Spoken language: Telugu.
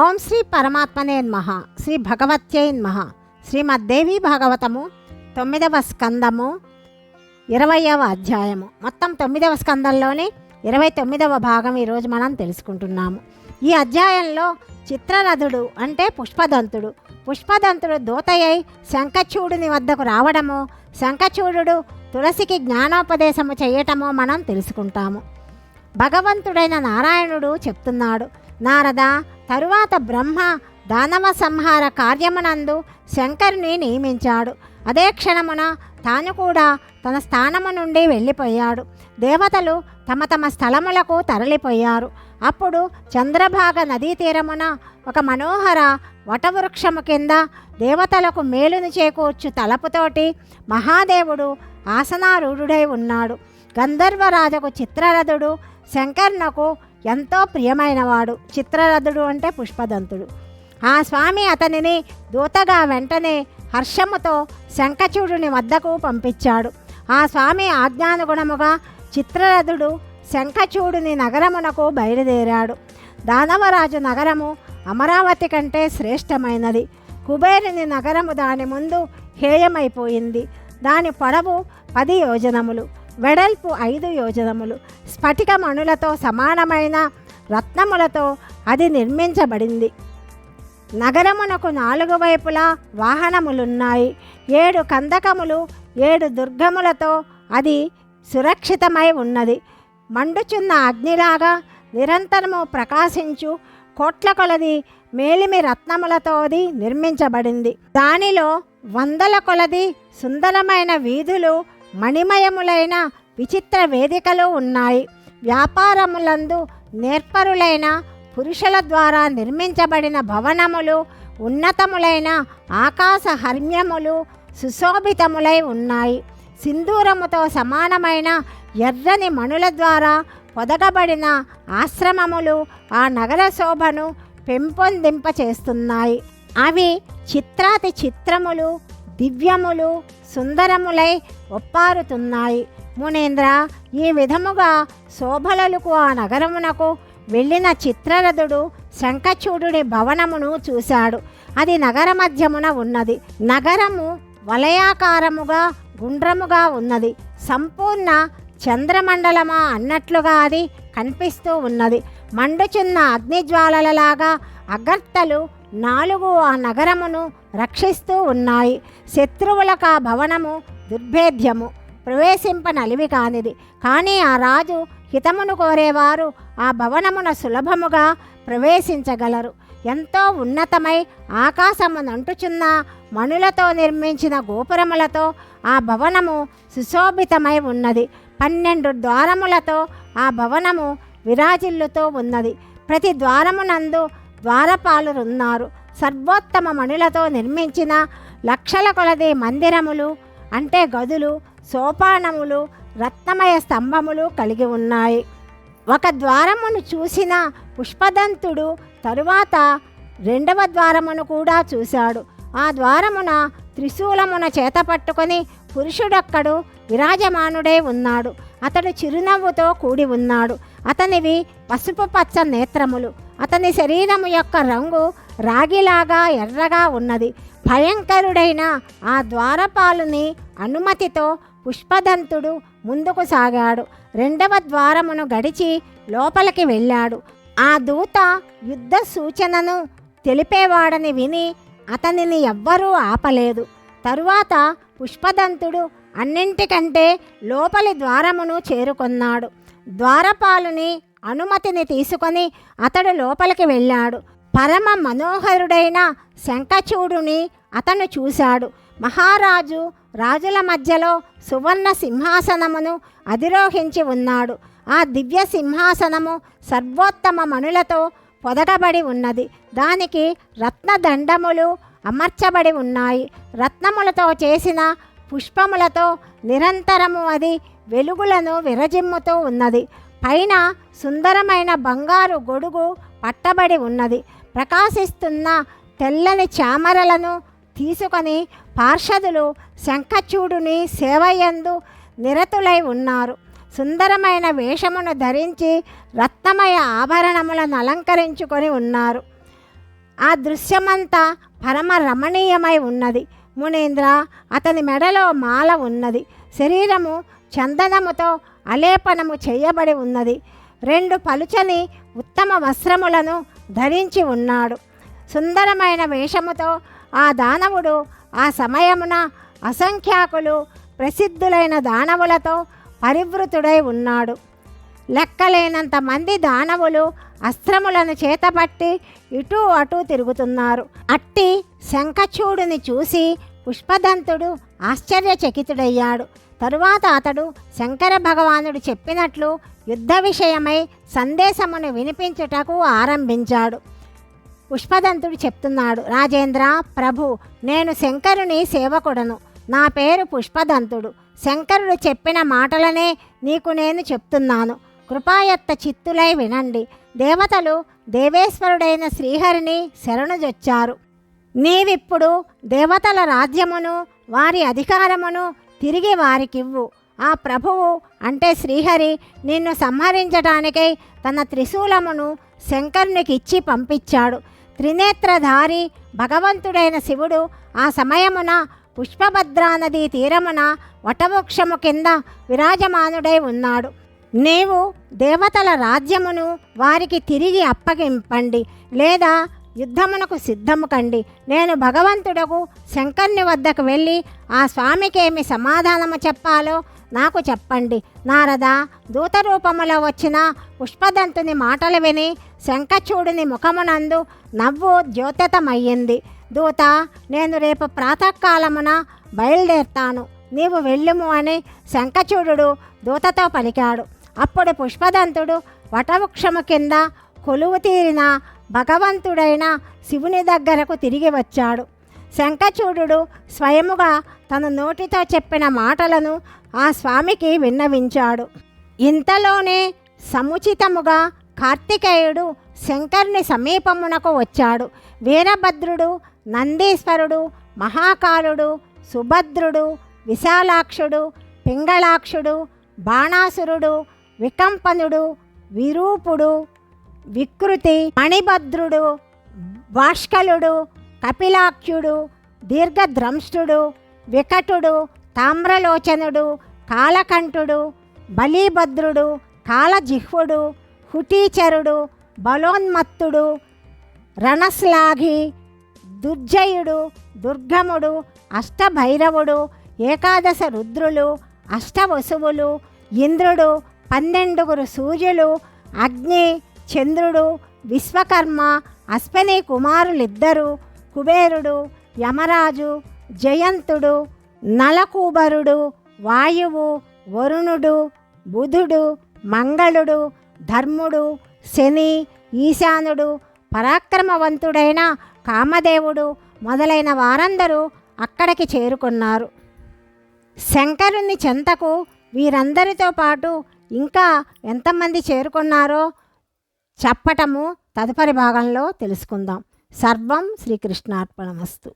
ఓం శ్రీ పరమాత్మనే నమః. శ్రీ భగవత్యై నమః. శ్రీమద్దేవి భాగవతము తొమ్మిదవ స్కందము ఇరవయవ అధ్యాయము. మొత్తం తొమ్మిదవ స్కందంలోని ఇరవై తొమ్మిదవ భాగం ఈరోజు మనం తెలుసుకుంటున్నాము. ఈ అధ్యాయంలో చిత్రరథుడు అంటే పుష్పదంతుడు. పుష్పదంతుడు దూతయ్యై శంఖచూడుని వద్దకు రావడము శంఖచూడు తులసికి జ్ఞానోపదేశము చేయటము మనం తెలుసుకుంటాము. భగవంతుడైన నారాయణుడు చెప్తున్నాడు నారద తరువాత బ్రహ్మ దానవ సంహార కార్యమునందు శంకరుని నియమించాడు. అదే క్షణమున తాను కూడా తన స్థానము నుండి వెళ్ళిపోయాడు. దేవతలు తమ తమ స్థలములకు తరలిపోయారు. అప్పుడు చంద్రభాగ నదీ తీరమున ఒక మనోహర వటవృక్షము కింద దేవతలకు మేలును చేకూర్చు తలపుతోటి మహాదేవుడు ఆసనారూఢుడై ఉన్నాడు. గంధర్వరాజకు చిత్రరథుడు శంకర్నకు ఎంతో ప్రియమైనవాడు చిత్రరథుడు అంటే పుష్పదంతుడు. ఆ స్వామి అతనిని దూతగా వెంటనే హర్షముతో శంఖచూడుని వద్దకు పంపించాడు. ఆ స్వామి ఆజ్ఞానుగుణముగా చిత్రరథుడు శంఖచూడుని నగరమునకు బయలుదేరాడు. దానవరాజు నగరము అమరావతి కంటే శ్రేష్టమైనది. కుబేరుని నగరము దాని ముందు హేయమైపోయింది. దాని పొడవు పది యోజనములు. వెడల్పు ఐదు యోజనములు. స్ఫటిక మణులతో సమానమైన రత్నములతో అది నిర్మించబడింది. నగరమునకు నాలుగు వైపులా వాహనములున్నాయి. ఏడు కందకములు ఏడు దుర్గములతో అది సురక్షితమై ఉన్నది. మండుచున్న అగ్నిలాగా నిరంతరము ప్రకాశించు కోట్ల కొలది మేలిమి రత్నములతో అది నిర్మించబడింది. దానిలో వందల కొలది సుందరమైన వీధులు మణిమయములైన విచిత్ర వేదికలు ఉన్నాయి. వ్యాపారములందు నేర్పరులైన పురుషుల ద్వారా నిర్మించబడిన భవనములు ఉన్నతములైన ఆకాశ హర్మ్యములు సుశోభితములై ఉన్నాయి. సింధూరముతో సమానమైన ఎర్రని మణుల ద్వారా పొదగబడిన ఆశ్రమములు ఆ నగర శోభను పెంపొందింపచేస్తున్నాయి. అవి చిత్రాతి చిత్రములు దివ్యములు సుందరములై ఒప్పారుతున్నాయి. మునేంద్ర ఈ విధముగా శోభలలకు ఆ నగరమునకు వెళ్ళిన చిత్రరథుడు శంఖచూడుని భవనమును చూశాడు. అది నగర మధ్యమున ఉన్నది. నగరము వలయాకారముగా గుండ్రముగా ఉన్నది. సంపూర్ణ చంద్రమండలమా అన్నట్లుగా అది కనిపిస్తూ ఉన్నది. మండుచున్న అగ్నిజ్వాలలలాగా అగర్తలు నాలుగు ఆ నగరమును రక్షిస్తూ ఉన్నాయి. శత్రువులకు ఆ భవనము దుర్భేద్యము ప్రవేశింపనలివి కానిది. కానీ ఆ రాజు హితమును కోరేవారు ఆ భవనమున సులభముగా ప్రవేశించగలరు. ఎంతో ఉన్నతమై ఆకాశమునంటుచున్న మణులతో నిర్మించిన గోపురములతో ఆ భవనము సుశోభితమై ఉన్నది. పన్నెండు ద్వారములతో ఆ భవనము విరాజిల్లుతో ఉన్నది. ప్రతి ద్వారమునందు ద్వారపాలురున్నారు. సర్వోత్తమ మణులతో నిర్మించిన లక్షల కొలది మందిరములు అంటే గదులు సోపానములు రత్నమయ స్తంభములు కలిగి ఉన్నాయి. ఒక ద్వారమును చూసిన పుష్పదంతుడు తరువాత రెండవ ద్వారమును కూడా చూశాడు. ఆ ద్వారమున త్రిశూలమున చేత పట్టుకొని పురుషుడొక్కడు విరాజమానుడే ఉన్నాడు. అతడు చిరునవ్వుతో కూడి ఉన్నాడు. అతనివి పసుపు పచ్చ నేత్రములు. అతని శరీరము యొక్క రంగు రాగిలాగా ఎర్రగా ఉన్నది. భయంకరుడైన ఆ ద్వారపాలుని అనుమతితో పుష్పదంతుడు ముందుకు సాగాడు. రెండవ ద్వారమును గడిచి లోపలికి వెళ్ళాడు. ఆ దూత యుద్ధ సూచనను తెలిపేవాడని విని అతనిని ఎవ్వరూ ఆపలేదు. తరువాత పుష్పదంతుడు అన్నింటికంటే లోపలి ద్వారమును చేరుకున్నాడు. ద్వారపాలుని అనుమతిని తీసుకొని అతడు లోపలికి వెళ్ళాడు. పరమ మనోహరుడైన శంఖచూడుని అతను చూశాడు. మహారాజు రాజుల మధ్యలో సువర్ణ సింహాసనమును అధిరోహించి ఉన్నాడు. ఆ దివ్య సింహాసనము సర్వోత్తమ మణులతో పొదగబడి ఉన్నది. దానికి రత్నదండములు అమర్చబడి ఉన్నాయి. రత్నములతో చేసిన పుష్పములతో నిరంతరము అది వెలుగులను విరజిమ్ముతూ ఉన్నది. పైన సుందరమైన బంగారు గొడుగు పట్టబడి ఉన్నది. ప్రకాశిస్తున్న తెల్లని చామరలను తీసుకొని పార్షదులు శంఖచూడుని సేవయందు నిరతులై ఉన్నారు. సుందరమైన వేషమును ధరించి రత్నమయ ఆభరణములను అలంకరించుకొని ఉన్నారు. ఆ దృశ్యమంతా పరమ రమణీయమై ఉన్నది. మునీంద్ర అతని మెడలో మాల ఉన్నది. శరీరము చందనముతో అలేపనము చేయబడి ఉన్నది. రెండు పలుచని ఉత్తమ వస్త్రములను ధరించి ఉన్నాడు. సుందరమైన వేషముతో ఆ దానవుడు ఆ సమయమున అసంఖ్యాకులు ప్రసిద్ధులైన దానవులతో పరివృతుడై ఉన్నాడు. లెక్కలేనంత మంది దానవులు అస్త్రములను చేతపట్టి ఇటూ అటూ తిరుగుతున్నారు. అట్టి శంఖచూడుని చూసి పుష్పదంతుడు ఆశ్చర్యచకితుడయ్యాడు. తరువాత అతడు శంకర భగవానుడు చెప్పినట్లు యుద్ధ విషయమై సందేశమును వినిపించుటకు ఆరంభించాడు. పుష్పదంతుడు చెప్తున్నాడు రాజేంద్ర ప్రభు నేను శంకరుని సేవకుడను. నా పేరు పుష్పదంతుడు. శంకరుడు చెప్పిన మాటలనే నీకు నేను చెప్తున్నాను. కృపాయత్త చిత్తులై వినండి. దేవతలు దేవేశ్వరుడైన శ్రీహరిని శరణుజొచ్చారు. నీవిప్పుడు దేవతల రాజ్యమును వారి అధికారమును తిరిగి వారికివ్వు ఆ ప్రభువు అంటే శ్రీహరి నిన్ను సంహరించటానికై తన త్రిశూలమును శంకరునికి ఇచ్చి పంపించాడు. త్రినేత్రధారి భగవంతుడైన శివుడు ఆ సమయమున పుష్పభద్రా నదీ తీరమున వటవృక్షము కింద విరాజమానుడై ఉన్నాడు. నీవు దేవతల రాజ్యమును వారికి తిరిగి అప్పగింపండి లేదా యుద్ధమునకు సిద్ధము కండి. నేను భగవంతుడకు శంకర్ని వద్దకు వెళ్ళి ఆ స్వామికేమి సమాధానము చెప్పాలో నాకు చెప్పండి. నారద దూతరూపములో వచ్చిన పుష్పదంతుని మాటలు విని శంఖచూడుని ముఖమునందు నవ్వు ద్యోతమయ్యింది దూత నేను రేపు ప్రాతకాలమున బయలుదేరుతాను. నీవు వెళ్ళుము అని శంఖచూడు దూతతో పలికాడు. అప్పుడు పుష్పదంతుడు వటవృక్షము కింద కొలువు తీరిన భగవంతుడైన శివుని దగ్గరకు తిరిగి వచ్చాడు. శంఖచూడు స్వయముగా తన నోటితో చెప్పిన మాటలను ఆ స్వామికి విన్నవించాడు. ఇంతలోనే సముచితముగా కార్తికేయుడు శంకరుని సమీపమునకు వచ్చాడు. వీరభద్రుడు నందీశ్వరుడు మహాకాలుడు సుభద్రుడు విశాలాక్షుడు పింగళాక్షుడు బాణాసురుడు వికంపనుడు విరూపుడు వికృతి మణిభద్రుడు భాష్కలుడు కపిలాఖ్యుడు దీర్ఘద్రంష్టుడు వికటుడు తామ్రలోచనుడు కాలకంఠుడు బలీభద్రుడు కాలజిహ్వుడు హుటీచరుడు బలోన్మత్తుడు రణశ్లాఘి దుర్జయుడు దుర్గముడు అష్టభైరవుడు ఏకాదశ రుద్రులు అష్టవసువులు ఇంద్రుడు పన్నెండుగురు సూర్యులు అగ్ని చంద్రుడు విశ్వకర్మ అశ్వని కుమారులిద్దరూ కుబేరుడు యమరాజు జయంతుడు నలకూబరుడు వాయువు వరుణుడు బుధుడు మంగళుడు ధర్ముడు శని ఈశానుడు పరాక్రమవంతుడైన కామదేవుడు మొదలైన వారందరూ అక్కడికి చేరుకున్నారు. శంకరుని చెంతకు వీరందరితో పాటు ఇంకా ఎంతమంది చేరుకున్నారో చెప్పటము తదుపరి భాగంలో తెలుసుకుందాం. సర్వం శ్రీకృష్ణార్పణమస్తు.